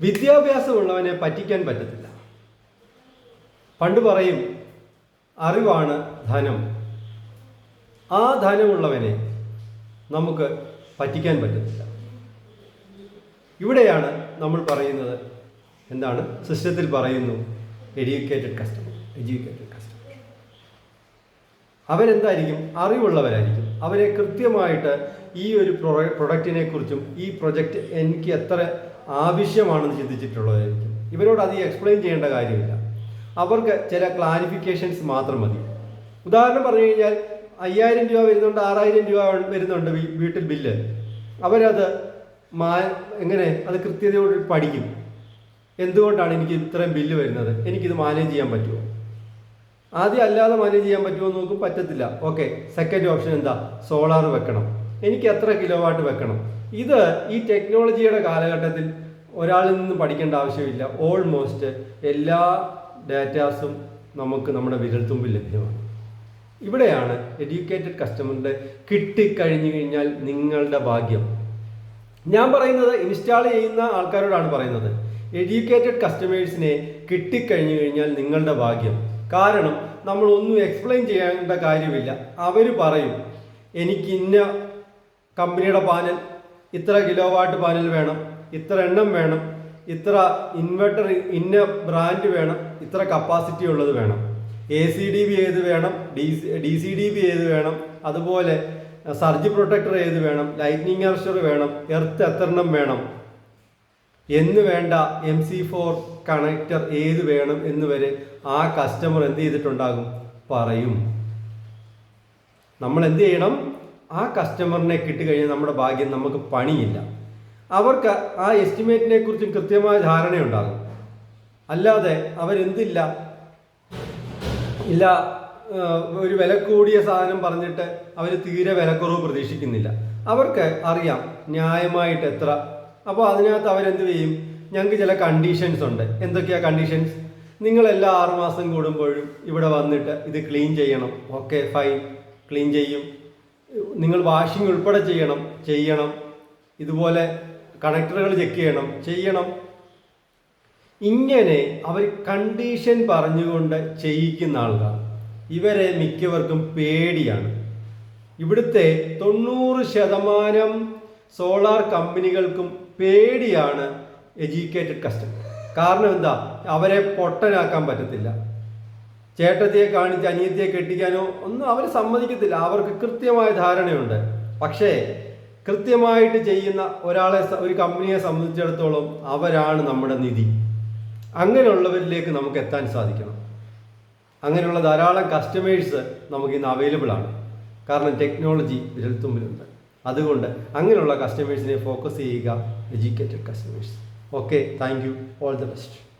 വിദ്യാഭ്യാസമുള്ളവനെ പറ്റിക്കാൻ പറ്റത്തില്ല. പണ്ട് പറയും അറിവാണ് ധനം. ആ ധനമുള്ളവനെ നമുക്ക് പറ്റിക്കാൻ പറ്റത്തില്ല. ഇവിടെയാണ് നമ്മൾ പറയുന്നത് എന്താണ്? സിസ്റ്റത്തിൽ പറയുന്നു എഡ്യൂക്കേറ്റഡ് കസ്റ്റമർ എഡ്യൂക്കേറ്റഡ് കസ്റ്റമർ അവരെന്തായിരിക്കും? അറിവുള്ളവരായിരിക്കും. അവരെ കൃത്യമായിട്ട് ഈ ഒരു പ്രൊഡക്റ്റിനെ കുറിച്ചും ഈ പ്രൊജക്റ്റ് എനിക്ക് എത്ര ആവശ്യമാണെന്ന് ചിന്തിച്ചിട്ടുള്ളതായിരിക്കും. ഇവരോട് അധികം എക്സ്പ്ലെയിൻ ചെയ്യേണ്ട കാര്യമില്ല. അവർക്ക് ചില ക്ലാരിഫിക്കേഷൻസ് മാത്രം മതി. ഉദാഹരണം പറഞ്ഞു കഴിഞ്ഞാൽ അയ്യായിരം രൂപ വരുന്നുണ്ട് ആറായിരം രൂപ വരുന്നുണ്ട് വീട്ടിൽ ബില്ല് അവരത് മാ എങ്ങനെ അത് കൃത്യതയോട് പഠിക്കും. എന്തുകൊണ്ടാണ് എനിക്ക് ഇത്രയും ബില്ല് വരുന്നത്? എനിക്കിത് മാനേജ് ചെയ്യാൻ പറ്റുമോ? ആദ്യം അല്ലാതെ മാനേജ് ചെയ്യാൻ പറ്റുമോ എന്ന് നോക്കും പറ്റത്തില്ല. ഓക്കെ സെക്കൻഡ് ഓപ്ഷൻ എന്താ? സോളാർ വെക്കണം. എനിക്ക് എത്ര കിലോ വാട്ട് വെക്കണം? ഇത് ഈ ടെക്നോളജിയുടെ കാലഘട്ടത്തിൽ ഒരാളിൽ നിന്ന് പഠിക്കേണ്ട ആവശ്യമില്ല. ഓൾമോസ്റ്റ് എല്ലാ ഡാറ്റാസും നമുക്ക് നമ്മുടെ വിരൽത്തുമ്പിൽ ലഭ്യമാണ്. ഇവിടെയാണ് എഡ്യൂക്കേറ്റഡ് കസ്റ്റമറിന്റെ കിട്ടിക്കഴിഞ്ഞു കഴിഞ്ഞാൽ നിങ്ങളുടെ ഭാഗ്യം. ഞാൻ പറയുന്നത് ഇൻസ്റ്റാൾ ചെയ്യുന്ന ആൾക്കാരോടാണ് പറയുന്നത്. എഡ്യൂക്കേറ്റഡ് കസ്റ്റമേഴ്സിനെ കിട്ടിക്കഴിഞ്ഞു കഴിഞ്ഞാൽ നിങ്ങളുടെ ഭാഗ്യം. കാരണം നമ്മൾ ഒന്നും എക്സ്പ്ലെയിൻ ചെയ്യേണ്ട കാര്യമില്ല. അവർ പറയും എനിക്ക് ഇന്ന കമ്പനിയുടെ പാനൽ ഇത്ര കിലോ വാട്ട് പാനൽ വേണം ഇത്ര എണ്ണം വേണം ഇത്ര ഇൻവെർട്ടർ ഇന്ന ബ്രാൻഡ് വേണം ഇത്ര കപ്പാസിറ്റി ഉള്ളത് വേണം. എ സി ഡി ബി ഏത് വേണം ഡി സി ഡി ബി ഏത് വേണം അതുപോലെ സർജ് പ്രൊട്ടക്ടർ ഏത് വേണം ലൈറ്റ്നിങ് അർഷർ വേണം എർത്ത് എത്ര എണ്ണം വേണം എന്ന് വേണ്ട എം സി ഫോർ കണക്ടർ ഏത് വേണം എന്ന് വരെ ആ കസ്റ്റമർ എന്ത് ചെയ്തിട്ടുണ്ടാകും? പറയും. നമ്മൾ എന്ത് ചെയ്യണം? ആ കസ്റ്റമറിനെ കിട്ടിക്കഴിഞ്ഞാൽ നമ്മുടെ ഭാഗ്യം നമുക്ക് പണിയില്ല. അവർക്ക് ആ എസ്റ്റിമേറ്റിനെ കുറിച്ചും കൃത്യമായ ധാരണയുണ്ടാകും. അല്ലാതെ അവരെന്തില്ല? ഇല്ല ഒരു വില കൂടിയ സാധനം പറഞ്ഞിട്ട് അവർ തീരെ വിലക്കുറവ് പ്രതീക്ഷിക്കുന്നില്ല. അവർക്ക് അറിയാം ന്യായമായിട്ട് എത്ര. അപ്പോൾ അതിനകത്ത് അവരെന്ത് ചെയ്യും? ഞങ്ങൾക്ക് ചില കണ്ടീഷൻസ് ഉണ്ട്. എന്തൊക്കെയാ കണ്ടീഷൻസ് നിങ്ങൾ എല്ലാ ആറുമാസം കൂടുമ്പോഴും ഇവിടെ വന്നിട്ട് ഇത് ക്ലീൻ ചെയ്യണം. ഓക്കെ ഫൈൻ ക്ലീൻ ചെയ്യും. നിങ്ങൾ വാഷിംഗ് ഉൾപ്പെടെ ചെയ്യണം ചെയ്യണം. ഇതുപോലെ കണക്ടറുകൾ ചെക്ക് ചെയ്യണം ചെയ്യണം. ഇങ്ങനെ അവർ കണ്ടീഷൻ പറഞ്ഞുകൊണ്ട് ചെയ്യിക്കുന്ന ആൾക്കാർ ഇവരെ മിക്കവർക്കും പേടിയാണ്. ഇവിടുത്തെ തൊണ്ണൂറ് ശതമാനം സോളാർ കമ്പനികൾക്കും പേടിയാണ് എഡ്യൂക്കേറ്റഡ് കസ്റ്റമർ കാരണം എന്താ? അവരെ പൊട്ടനാക്കാൻ പറ്റത്തില്ല. ചേട്ടത്തിയെ കാണിച്ച് അനിയത്തിയെ കെട്ടിക്കാനോ ഒന്നും അവർ സമ്മതിക്കത്തില്ല. അവർക്ക് കൃത്യമായ ധാരണയുണ്ട്. പക്ഷേ കൃത്യമായിട്ട് ചെയ്യുന്ന ഒരാളെ ഒരു കമ്പനിയെ സംബന്ധിച്ചിടത്തോളം അവരാണ് നമ്മുടെ നിധി. അങ്ങനെയുള്ളവരിലേക്ക് നമുക്ക് എത്താൻ സാധിക്കണം. അങ്ങനെയുള്ള ധാരാളം കസ്റ്റമേഴ്സ് നമുക്ക് ഇന്ന് അവൈലബിൾ ആണ്. കാരണം ടെക്നോളജി വിരൽത്തുമ്പിലുണ്ട് അതുകൊണ്ട് അങ്ങനെയുള്ള കസ്റ്റമേഴ്സിനെ ഫോക്കസ് ചെയ്യുക educated customers okay thank you all the best